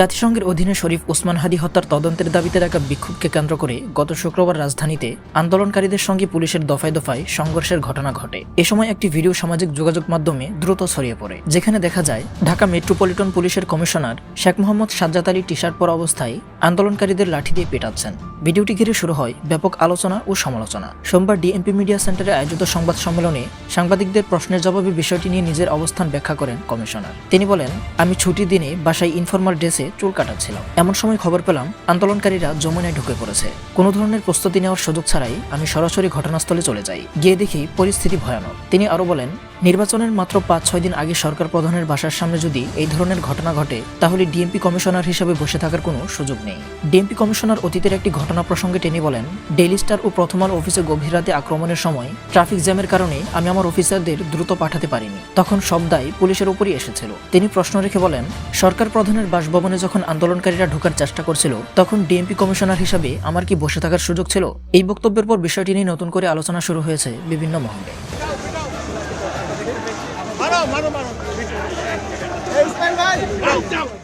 জাতিসংঘের অধীনে শরীফ ওসমান হাদি হত্যার তদন্তের দাবিতে রাখা বিক্ষোভকে কেন্দ্র করে গত শুক্রবার রাজধানীতে আন্দোলনকারীদের সঙ্গে পুলিশের দফায় দফায় সংঘর্ষের ঘটনা ঘটে। এ সময় একটি ভিডিও সামাজিক যোগাযোগ মাধ্যমে দ্রুত ছড়িয়ে পড়ে, যেখানে দেখা যায়, ঢাকা মেট্রোপলিটন পুলিশের commissioner Sheikh Mohammad Sajjad Ali T shirt পরা অবস্থায় আন্দোলনকারীদের লাঠি দিয়ে পেটাচ্ছেন। ভিডিওটি ঘিরে শুরু হয় ব্যাপক আলোচনা ও সমালোচনা। সোমবার ডিএমপি মিডিয়া সেন্টারে আয়োজিত সংবাদ সম্মেলনে সাংবাদিকদের প্রশ্নের জবাবে বিষয়টি নিয়ে নিজের অবস্থান ব্যাখ্যা করেন কমিশনার। তিনি বলেন, আমি ছুটির দিনে বাসায় ইনফরমাল ড্রেসে চুল কাটাচ্ছিলাম। এমন সময় খবর পেলাম, আন্দোলনকারীরা যমুনায় ঢুকে পড়েছে। কোনো ধরনের প্রস্তুতি নেওয়ার সুযোগ ছাড়াই আমি সরাসরি ঘটনাস্থলে চলে যাই। গিয়ে দেখি পরিস্থিতি ভয়ানক। তিনি আরও বলেন নির্বাচনের মাত্র পাঁচ, ছয় দিন আগে সরকার প্রধানের বাসার সামনে যদি এই ধরনের ঘটনা ঘটে, তাহলে ডিএমপি কমিশনার হিসেবে বসে থাকার কোনো সুযোগ নেই। ডিএমপি কমিশনার অতীতের একটি ঘটনা প্রসঙ্গে টেনে বলেন, ডেইলি স্টার ও প্রথম অফিসে গভীর রাতে আক্রমণের সময় ট্রাফিক জ্যামের কারণে আমি আমার অফিসারদের দ্রুত পাঠাতে পারিনি। তখন সব দায় পুলিশের উপরই এসেছিল। তিনি প্রশ্ন রেখে বলেন, সরকার প্রধানের বাসভবনে যখন আন্দোলনকারীরা ঢোকার চেষ্টা করছিল, তখন ডিএমপি কমিশনার হিসাবে আমার কি বসে থাকার সুযোগ ছিল? এই বক্তব্যের পর বিষয়টি নিয়ে নতুন করে আলোচনা শুরু হয়েছে বিভিন্ন মহলে। Mano, mano, mano. É isso aí, vai.